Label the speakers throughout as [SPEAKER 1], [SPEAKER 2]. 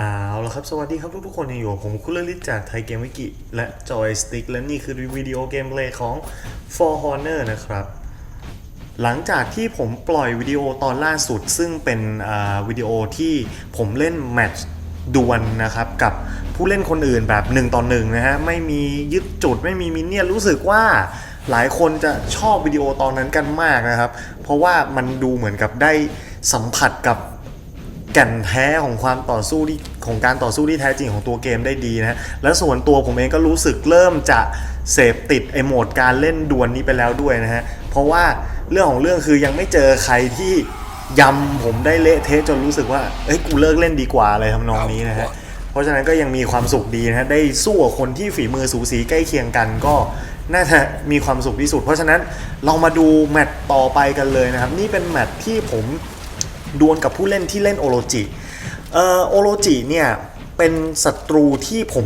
[SPEAKER 1] เอาละครับ สวัสดีครับทุกๆคนอยู่ ผมคุณเลลิศจากไทยเกมวิกิ และจอยสติ๊กและนี่คือวิดีโอเกมเพลย์ของ For Honor นะครับ หลังจากที่ผมปล่อยวิดีโอตอนล่าสุด ซึ่งเป็นวิดีโอที่ผมเล่นแมตช์ดวลนะครับกับผู้เล่นคนอื่นแบบ1ต่อ1นะฮะ ไม่มียึดจุดไม่มีมินเนี่ยรู้สึกว่าหลายคนจะชอบวิดีโอตอนนั้นกันมากนะครับ เพราะว่ามันดูเหมือนกับได้สัมผัสกับ แก่นแท้ของความต่อสู้ที่ของการต่อสู้ที่แท้จริงของตัวเกมได้ดีนะและส่วนตัวผมเองก็รู้สึกเริ่มจะเสพติดไอโหมดการเล่นดวลนี้ไปแล้วด้วยนะฮะเพราะว่าเรื่องของเรื่องคือยังไม่เจอใครที่ยำผมได้เละเทะจนรู้สึกว่าเอ้ยกูเลิกเล่นดีกว่าอะไรทำนองนี้นะฮะเพราะฉะนั้นก็ยังมีความสุขดีนะฮะได้สู้กับคนที่ฝีมือสูสีใกล้เคียงกันก็น่าจะมีความสุขที่สุด เพราะฉะนั้นเรามาดูแมตช์ต่อไปกันเลยนะครับ นี่เป็นแมตช์ที่ผม ดวลกับผู้เล่นที่เล่นโอโรจิเอ่อโอโรจิเนี่ยเป็นศัตรูที่ผม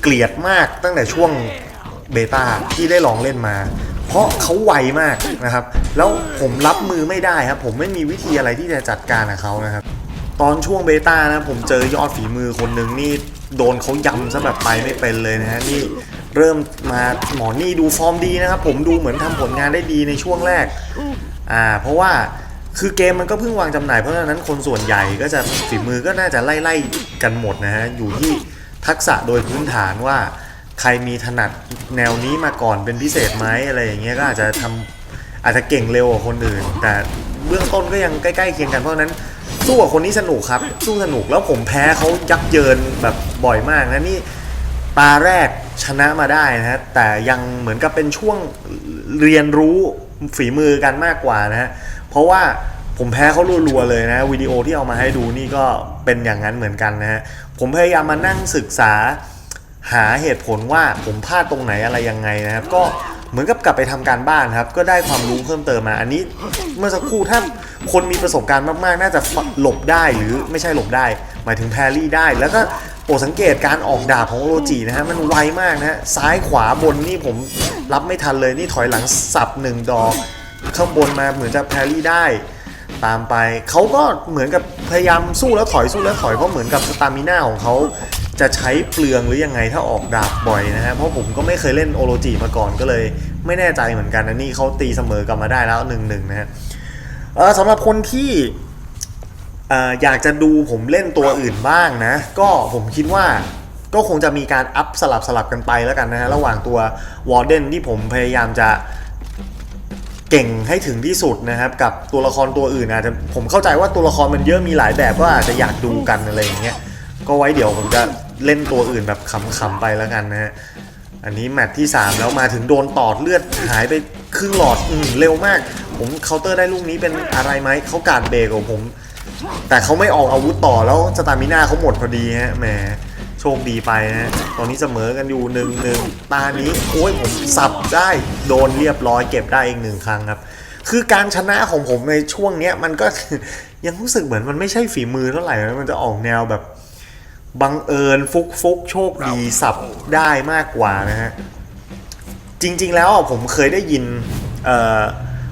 [SPEAKER 1] เกลียดมากตั้งแต่ช่วงเบต้าที่ได้ลองเล่นมา เพราะเขาไวมากนะครับ แล้วผมรับมือไม่ได้ครับ ผมไม่มีวิธีอะไรที่จะจัดการกับเขานะครับ ตอนช่วงเบต้านะผมเจอยอดฝีมือคนหนึ่งนี่โดนเขายำซะแบบไปไม่เป็นเลยนะฮะนี่เริ่มมาหมอนี่ดูฟอร์มดีนะครับ ผมดูเหมือนทำผลงานได้ดีในช่วงแรกอ่าเพราะว่า คือเกมมันก็เพิ่งวางจำหน่ายเพราะฉะนั้นคนส่วนใหญ่ก็จะฝีมือก็น่าจะไล่ๆกันหมดนะฮะอยู่ที่ทักษะโดยพื้นฐานว่าใครมีถนัดแนวนี้มาก่อนเป็นพิเศษไหมอะไรอย่างเงี้ยก็อาจจะทำอาจจะเก่งเร็วกว่าคนอื่น แต่เบื้องต้นก็ยังใกล้ๆเคียงกันเพราะฉะนั้นสู้กับคนนี้สนุกครับ สู้สนุกแล้วผมแพ้เขายับเยินแบบบ่อยมากนะนี่ตาแรกชนะมาได้นะฮะแต่ยังเหมือนกับเป็นช่วงเรียนรู้ฝีมือกันมากกว่านะฮะ เพราะว่าผมแพ้เขารัวๆเลยนะวิดีโอที่เอามาให้ดูนี่ก็เป็นอย่างนั้นเหมือนกันนะฮะผมพยายามมานั่งศึกษาหาเหตุผลว่าผมพลาดตรงไหนอะไรยังไงนะครับ ก็เหมือนกับกลับไปทำการบ้านครับ ก็ได้ความรู้เพิ่มเติมมาอันนี้ เมื่อสักครู่ถ้าคนมีประสบการณ์มากๆ น่าจะหลบได้หรือไม่ใช่หลบได้ หมายถึงแพรรี่ได้ แล้วก็โปรดสังเกตการออกดาบของโอโรจินะฮะมันไวมากนะฮะซ้ายขวาบนนี่ผมรับไม่ทันเลยนี่ถอยหลังสับหนึ่งดอก ข้างบนมาเหมือนจะแพรรี่ได้ ตามไปเขาก็เหมือนกับพยายามสู้แล้วถอยสู้แล้วถอยเพราะเหมือนกับสตามิน่าของเขาจะใช้เปลืองหรือยังไงถ้าออกดาบบ่อยนะฮะเพราะผมก็ไม่เคยเล่นโอโรจิมาก่อนก็เลย ไม่แน่ใจเหมือนกันนะนี่เขาตีเสมอกลับมาได้แล้วหนึ่งหนึ่งนะฮะสำหรับคนที่อยากจะดูผมเล่นตัวอื่นบ้างนะ ก็ผมคิดว่าก็คงจะมีการอัพสลับสลับกันไปแล้วกันนะฮะระหว่างตัววอร์เดนที่ผมพยายามจะ เก่งให้ถึงที่สุดนะครับ กับตัวละครตัวอื่นอาจจะผมเข้าใจว่าตัวละครมันเยอะมีหลายแบบก็อาจจะอยากดูกันอะไรอย่างเงี้ยก็ไว้เดี๋ยวผมจะเล่นตัวอื่นแบบขำๆไปแล้วกันนะฮะอันนี้แมตช์ที่ 3 แล้วมาถึงโดนตอดเลือดหายไปครึ่งหลอดอืมเร็วมาก ผมเคาน์เตอร์ได้ลูกนี้เป็นอะไรไหมเขาการเบรกของผม แต่เขาไม่ออกอาวุธต่อแล้วสตามิน่าเขาหมดพอดีฮะแหม โชคดีไปนะตอนนี้เสมอกันอยู่หนึ่งหนึ่งตานี้โอ้ยผมสับได้โดนเรียบร้อยเก็บได้อีกหนึ่งครั้งครับ คือการชนะของผมในช่วงเนี้ยมันก็ยังรู้สึกเหมือนมันไม่ใช่ฝีมือเท่าไหร่มันจะออกแนวแบบบังเอิญฟุกฟุกโชคดีสับได้มากกว่านะฮะจริง ๆ แล้วผมเคยได้ยิน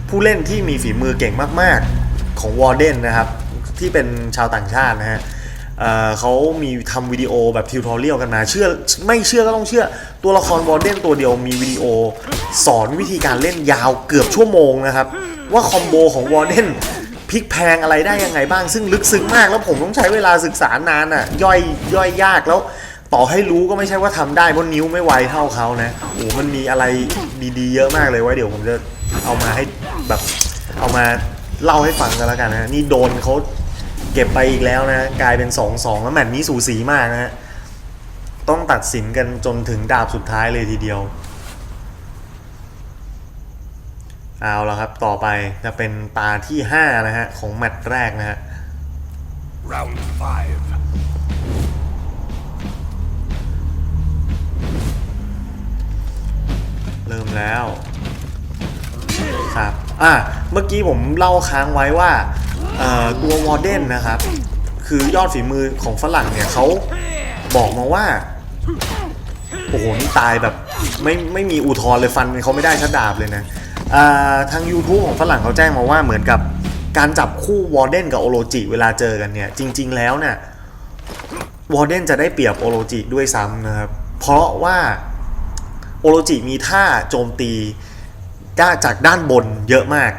[SPEAKER 1] ผู้เล่นที่มีฝีมือเก่งมาก ๆ ของวอร์เดนนะครับ ที่เป็นชาวต่างชาตินะฮะ เขามีทำวิดีโอแบบทิวทอเรียลกันมาเชื่อไม่เชื่อก็ต้องเชื่อ ตัวละครวอร์เดนตัวเดียวมีวิดีโอ สอนวิธีการเล่นยาวเกือบชั่วโมงนะครับ ว่าคอมโบของวอร์เดนพลิกแพงอะไรได้ยังไงบ้าง ซึ่งลึกซึ้งมากแล้วผมต้องใช้เวลาศึกษานานอะ ย่อยย่อยยากแล้วต่อให้รู้ก็ไม่ใช่ว่าทำได้เพราะนิ้วไม่ไวเท่าเขานะโอ้มันมีอะไรดีๆ เยอะมากเลยไว้เดี๋ยวผมจะเอามาให้แบบเอามาเล่าให้ฟังกันแล้วกันนะนี่โดนเขา เก็บไปอีกแล้วนะ กลายเป็น2อสองแล้วแมตช์นี้สูสีมากนะฮะ ต้องตัดสินกันจนถึงดาบสุดท้ายเลยทีเดียว เอาละครับ ต่อไปจะเป็นตาที่ 5 นะฮะ ของแมตช์แรกนะฮะ
[SPEAKER 2] Round five.
[SPEAKER 1] เริ่มแล้วครับอะเมื่อกี้ผมเล่าค้างไว้ว่าเอ่อ ตัววอร์เดนนะครับ คือยอดฝีมือของฝรั่งเนี่ยเขาบอกมาว่า โอ้โห นี่ตายแบบไม่ไม่มีอุทธรเลยฟันเขาไม่ได้ชัดดาบเลยนะทาง YouTube ของฝรั่งเขาแจ้งมาว่าเหมือนกับการจับคู่วอร์เดนกับโอโรจิเวลาเจอกันเนี่ย จริง ๆ แล้วเนี่ยวอร์เดนจะได้เปรียบโอโรจิด้วยซ้ำนะครับ เพราะว่าโอโรจิมีท่าโจมตีด้าจากด้านบนเยอะมาก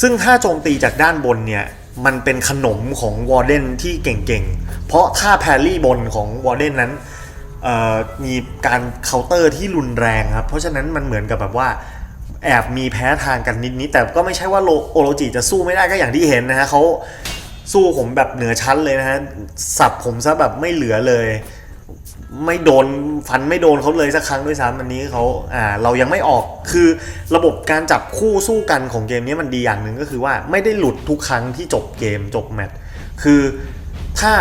[SPEAKER 1] ซึ่งถ้าโจมตีจากด้านบนเนี่ย มันเป็นขนมของวอร์เดนที่เก่งๆ เพราะท่าแพรรี่บนของวอร์เดนนั้นมีการเคาน์เตอร์ที่รุนแรงครับ เพราะฉะนั้นมันเหมือนกับแบบว่าแอบมีแพ้ทางกันนิดๆแต่ก็ไม่ใช่ว่าโลโอโรจิจะสู้ไม่ได้ก็อย่างที่เห็นนะฮะเขาสู้ผมแบบเหนือชั้นเลยนะฮะสับผมซะแบบไม่เหลือเลย ไม่โดนฟันไม่โดนเขาเลยสักครั้งด้วยซ้ำอันนี้เขาอ่าเรายังไม่ออกคือระบบการจับคู่สู้กันของเกมนี้มันดีอย่างหนึ่งก็คือว่าไม่ได้หลุดทุกครั้งที่จบเกมจบแมตช์คือถ้า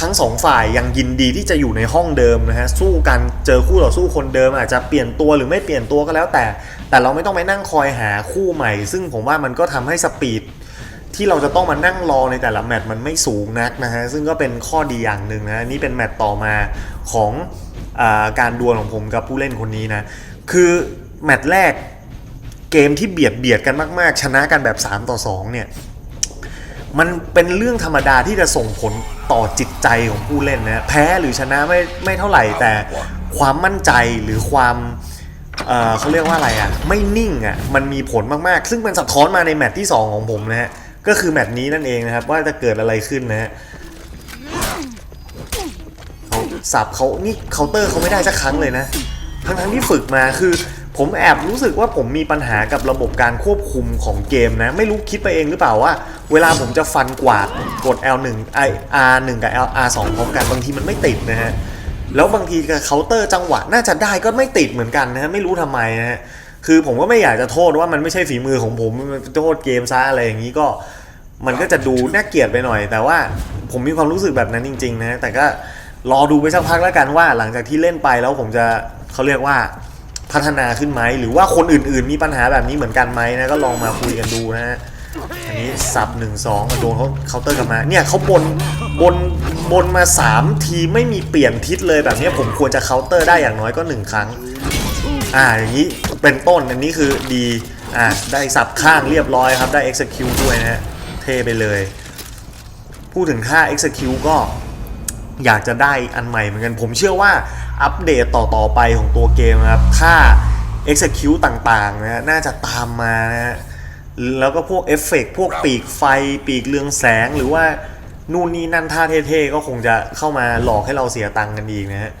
[SPEAKER 1] ทั้งสองฝ่ายยังยินดีที่จะอยู่ในห้องเดิมนะฮะสู้กันเจอคู่ต่อสู้คนเดิม อาจจะเปลี่ยนตัวหรือไม่เปลี่ยนตัวก็แล้วแต่ แต่เราไม่ต้องไปนั่งคอยหาคู่ใหม่ ซึ่งผมว่ามันก็ทำให้สปีด ที่เราจะต้องมานั่งรอในแต่ละแมตช์มันไม่สูงนักนะฮะซึ่งก็เป็นข้อดีอย่างหนึ่งนะนี่เป็นแมตช์ต่อมาของอการดวลของผมกับผู้เล่นคนนี้นะคือแมตช์แรกเกมที่เบียดเบียดกันมาก ๆ ชนะกันแบบ 3 ต่อ 2 เนี่ย มันเป็นเรื่องธรรมดาที่จะส่งผลต่อจิตใจของผู้เล่นนะแพ้หรือชนะไม่ไม่เท่าไหร่แต่ความมั่นใจหรือความเเขาเรียกว่าอะไรอะ ไม่นิ่งอะ มันมีผลมาก ๆ ซึ่งมันสะท้อนมาในแมตช์ที่ 2 ของผมนะฮะ ก็คือแมตช์นี้นั่นเองนะครับ ว่าจะเกิดอะไรขึ้นนะฮะเขาสับเขานี่เคาน์เตอร์เขาไม่ได้สักครั้งเลยนะ ทั้งทั้งที่ฝึกมาคือ ผมแอบรู้สึกว่าผมมีปัญหากับระบบการควบคุมของเกมนะ ไม่รู้คิดไปเองหรือเปล่าว่า เวลาผมจะฟันกวาดกด L1 ไอ R1 กับ L R2 พร้อมกันบางทีมันไม่ติดนะฮะแล้วบางทีกับเคาน์เตอร์จังหวะน่าจะได้ก็ไม่ติดเหมือนกันนะฮะไม่รู้ทำไมนะฮะ คือผมก็ไม่อยากจะโทษว่ามันไม่ใช่ฝีมือของผมโทษเกมซะอะไรอย่างนี้ก็ มันก็จะดูน่าเกลียดไปหน่อย แต่ว่าผมมีความรู้สึกแบบนั้นจริง ๆ นะ แต่ก็รอดูไปสักพักแล้วกันว่า หลังจากที่เล่นไปแล้วผมจะเขาเรียกว่าพัฒนาขึ้นไหมหรือว่าคนอื่นๆ มีปัญหาแบบนี้เหมือนกันไหมนะก็ลองมาคุยกันดูนะฮะอันนี้สับหนึ่งสองโดนเขาเคาน์เตอร์กลับมาเนี่ยเขาบนบนบนมา 3 ทีไม่มีเปลี่ยนทิศเลยแบบนี้ผมควรจะเคาน์เตอร์ได้อย่างน้อยก็ 1 ครั้ง อ่าอย่างนี้เป็นต้นอันนี้คือดีอ่าได้สับข้างเรียบร้อยครับได้ execute ด้วยนะฮะเท่ไปเลย พูดถึงค่า execute ก็อยากจะได้อันใหม่เหมือนกัน ผมเชื่อว่าอัปเดตต่อๆไปของตัวเกมนะครับ ค่า execute ต่างๆนะฮะน่าจะตามมานะฮะแล้วก็พวกเอฟเฟกต์พวกปีกไฟปีกเรืองแสงหรือว่านู่นนี่นั่นท่าเท่ๆ ก็คงจะเข้ามาหลอกให้เราเสียตังค์กันอีกนะฮะ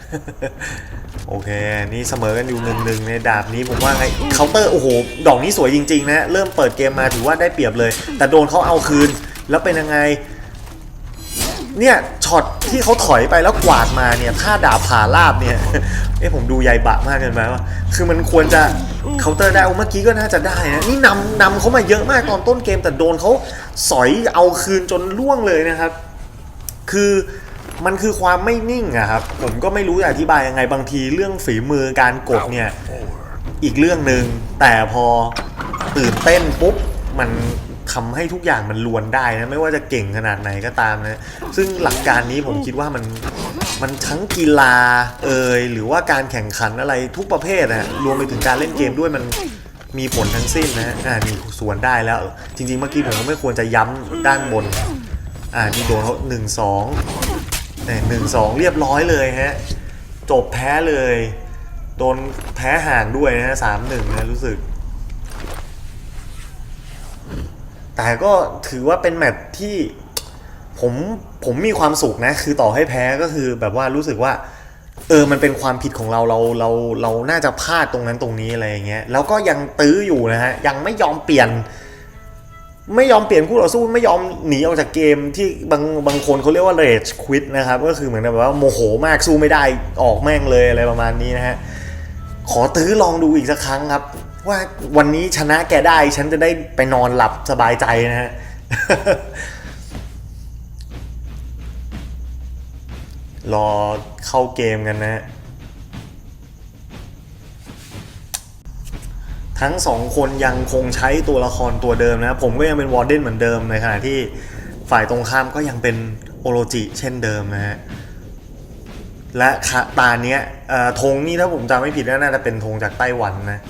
[SPEAKER 1] โอเค นี่เสมอกันอยู่หนึ่งหนึ่งในดาบนี้ผมว่าไงเคาน์เตอร์โอ้โห ดอกนี้สวยจริงๆ นะ เริ่มเปิดเกมมาถือว่าได้เปรียบเลย แต่โดนเขาเอาคืน แล้วเป็นยังไง เนี่ย ช็อตที่เขาถอยไปแล้วกวาดมาเนี่ย ถ้าดาบผ่าลาบเนี่ย เอ้ผมดูใยบะมากเกินไปว่า คือมันควรจะเคาน์เตอร์ได้เอาเมื่อกี้ก็น่าจะได้นะ นี่นำนำเขามาเยอะมากตอนต้นเกม แต่โดนเขาสอยเอาคืนจนล่วงเลยนะครับ คือ มันคือความไม่นิ่งอะครับ ผมก็ไม่รู้จะอธิบายยังไงบางทีเรื่องฝีมือการกดเนี่ย อีกเรื่องหนึ่งแต่พอตื่นเต้นปุ๊บมันทำให้ทุกอย่างมันลวนได้นะไม่ว่าจะเก่งขนาดไหนก็ตามนะ ซึ่งหลักการนี้ผมคิดว่ามันมันทั้งกีฬาเอ่ยหรือว่าการแข่งขันอะไรทุกประเภทนะรวมไปถึงการเล่นเกมด้วยมันมีผลทั้งสิ้นนะอ่านี่สวนได้แล้ว จริง ๆ เมื่อกี้ผมก็ไม่ควรจะย้ำด้านบน อ่านี่โดนเขาหนึ่งสอง หนึ่งสองเรียบร้อยเลยฮะ จบแพ้เลย โดนแพ้ห่างด้วยนะสามหนึ่งนะรู้สึก แต่ก็ถือว่าเป็นแมตช์ที่ผมผมมีความสุขนะ คือต่อให้แพ้ก็คือแบบว่ารู้สึกว่า เออมันเป็นความผิดของเราเราเราเราน่าจะพลาดตรงนั้นตรงนี้อะไรอย่างเงี้ยแล้วก็ยังตื้ออยู่นะฮะยังไม่ยอมเปลี่ยน ไม่ยอมเปลี่ยนคู่ต่อสู้ไม่ยอมหนีออกจากเกมที่บางบางคนเขาเรียกว่า rage quit นะครับ ก็คือเหมือนแบบว่าโมโหมากสู้ไม่ได้ออกแม่งเลยอะไรประมาณนี้นะฮะ ขอตื้อลองดูอีกสักครั้งครับ ว่าวันนี้ชนะแกได้ฉันจะได้ไปนอนหลับสบายใจนะฮะรอเข้าเกมกันนะ ทั้งสองคนยังคงใช้ตัวละครตัวเดิมนะผมก็ยังเป็นวอร์เดนเหมือนเดิมในขณะที่ฝ่ายตรงข้ามก็ยังเป็นโอโรจิเช่นเดิมนะฮะและตาเนี้ยเอ่อธงนี่ถ้าผมจำไม่ผิดน่าจะเป็นธงจากไต้หวันนะ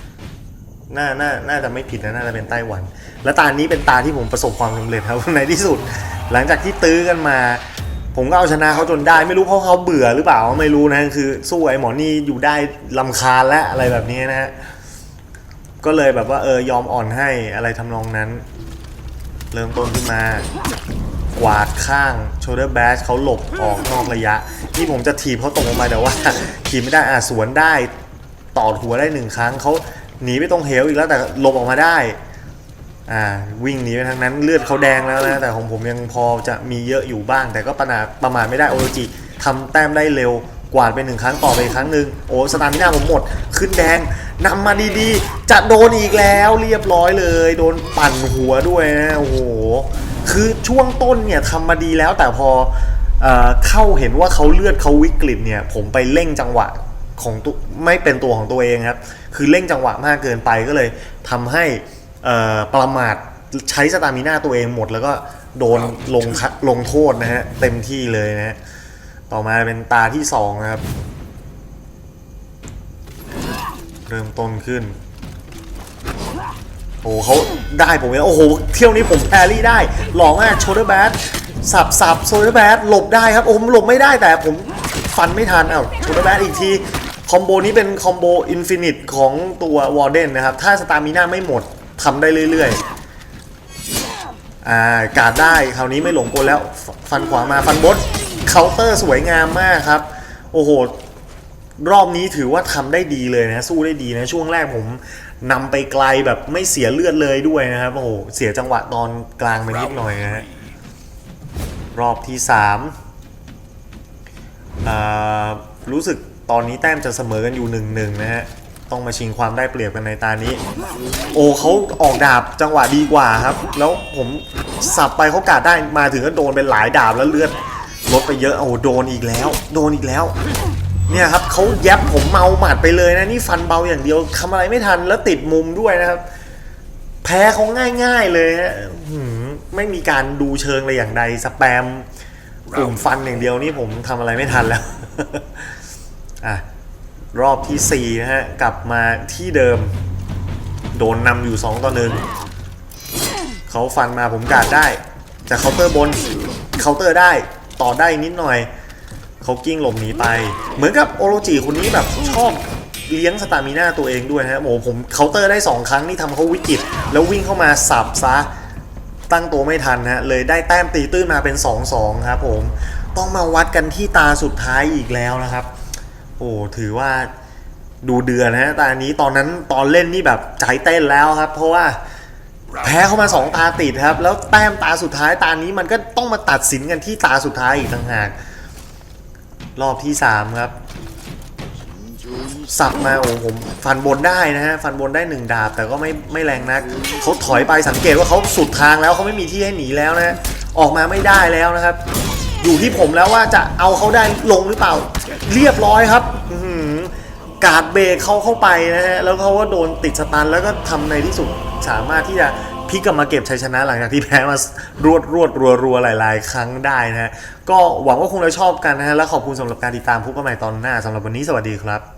[SPEAKER 1] น่าน่าน่าจะไม่ผิดนะน่าจะเป็นไต้หวัน และตานี้เป็นตาที่ผมประสบความสำเร็จครับในที่สุด หลังจากที่ตื้อกันมาผผมก็เอาชนะเขาจนได้ไม่รู้เพราะเขาเบื่อหรือเปล่าไม่รู้นะคือสู้ไอ้หมอนี่อยู่ได้ลำคาญและอะไรแบบนี้นะฮะ ก็เลยแบบว่าเออยอมอ่อนให้อะไรทำนองนั้น เริ่มต้นขึ้นมา กวาดข้าง shoulder bash เขาหลบออกนอกระยะ ที่ผมจะถีบเขาตกลงมาแต่ว่าถีบไม่ได้อะสวนได้ตอดหัวได้หนึ่งครั้งเขาหนีไปตรงเหวอีกแล้วแต่หลบออกมาได้อ่าวิ่งหนีไปทางนั้นเลือดเขาแดงแล้วนะแต่ของผมยังพอจะมีเยอะอยู่บ้าง แต่ก็ประมาทประมาทไม่ได้โอโรจิทำแต้มได้เร็ว กวาดไปหนึ่งครั้งต่อไปอีกครั้งหนึ่งโอ้สตามิน่าผมหมด ขึ้นแดงนำมาดีๆ จะโดนอีกแล้วเรียบร้อยเลย โดนปั่นหัวด้วยนะโอ้โหคือช่วงต้นเนี่ยทำมาดีแล้วแต่พอเอเข้าเห็นว่าเขาเลือดเขาวิกฤตเนี่ย ผมไปเร่งจังหวะของตัวไม่เป็นตัวของตัวเองครับ คือเร่งจังหวะมากเกินไปก็เลยทำให้ประมาทใช้สตามิน่าตัวเองหมดแล้วก็โดนลงคะลงโทษนะฮะเต็มที่เลยนะฮะ ต่อมาเป็นตาที่สองนะครับ เริ่มต้นขึ้น โอ้โหเขาได้ผมเนี่ยโอ้โห เที่ยวนี้ผมแพรี่ได้ หล่อมากโชเดอร์แบทสับสับโชเดอร์แบทหลบได้ครับ โอ้ผมหลบไม่ได้แต่ผมฟันไม่ทันเอ้าโชเดอร์แบทอีกทีคอมโบนี้เป็นคอมโบอินฟินิตของตัววอร์เดนนะครับ ถ้าสตามิน่าไม่หมดทำได้เรื่อยๆ อ่า การดได้ คราวนี้ไม่หลงกลแล้วฟฟันขวามา ฟันบด เคาน์เตอร์สวยงามมากครับ โอ้โห รอบนี้ถือว่าทำได้ดีเลยนะ สู้ได้ดีนะ ช่วงแรกผมนำไปไกลแบบไม่เสียเลือดเลยด้วยนะครับ โอ้โห เสียจังหวะตอนกลางไปนิดหน่อยนะฮะรอบที่สามอ่ารู้สึกตอนนี้แต้มจะเสมอกันอยู่หนึ่งหนึ่งนะฮะต้องมาชิงความได้เปรียบกันในตานี้ โอ้เขาออกดาบจังหวะดีกว่าครับ แล้วผมสับไปเขากาดได้มาถึงก็โดนเป็นหลายดาบแล้วเลือด ลดไปเยอะโอ้โดนอีกแล้ว โดนอีกแล้ว เนี่ยครับเขาแยบผมเมาหมัดไปเลยนะนี่ฟันเบาอย่างเดียวทำอะไรไม่ทันแล้วติดมุมด้วยนะครับ แพ้เขาง่าย ๆเลยฮะไม่มีการดูเชิงเลยอย่างใดสแปมกลุ่มฟันอย่างเดียวนี่ผมทำอะไรไม่ทันแล้วอะรอบที่ 4 นะฮะ กลับมาที่เดิม โดนนำอยู่ 2 ต่อหนึ่งเขาฟันมาผมกาดได้ จะเคาน์เตอร์บนเคาน์เตอร์ได้ ต่อได้นิดหน่อยเขากิ้งหลบหนีไป เหมือนกับโอโรจิคนนี้แบบชอบเลี้ยงสตามิน่าตัวเองด้วยนะฮะโอ้โหผมเคาน์เตอร์ได้ 2 ครั้งนี่ทำเขาวิกฤต แล้ววิ่งเข้ามาสับซะตั้งตัวไม่ทันฮะเลยได้แต้มตีตื้นมาเป็น 2-2 ครับผมต้องมาวัดกันที่ตาสุดท้ายอีกแล้วนะครับ โอ้ถือว่าดูเดือนนะฮะตานี้ตอนนั้นตอนเล่นนี่แบบใจเต้นแล้วครับ เพราะว่า แพ้เข้ามา 2 ตาติดครับ แล้วแต้มตาสุดท้ายตานี้มันก็ต้องมาตัดสินกันที่ตาสุดท้ายอีกต่างหาก รอบที่ 3 ครับ สับมาโอ้ผมฟันบนได้นะฮะ ฟันบนได้หนึ่งดาบ แต่ก็ไม่ไม่แรงนักเขาถอยไปสังเกตว่าเขาสุดทางแล้วเขาไม่มีที่ให้หนีแล้วนะออกมาไม่ได้แล้วนะครับ อยู่ที่ผมแล้วว่าจะเอาเขาได้ลงหรือเปล่า เรียบร้อยครับการดเบรกเขาเข้าไปนะฮะแล้วเขาก็โดนติดสตันแล้วก็ทำในที่สุด สามารถที่จะพลิกกลับมาเก็บชัยชนะหลังจากที่แพ้มารวดรวดรัวรัวหลาย ๆ ครั้งได้นะฮะก็หวังว่าคงจะชอบกันนะฮะและขอบคุณสำหรับการติดตามพบกันใหม่ตอนหน้าสำหรับวันนี้สวัสดีครับ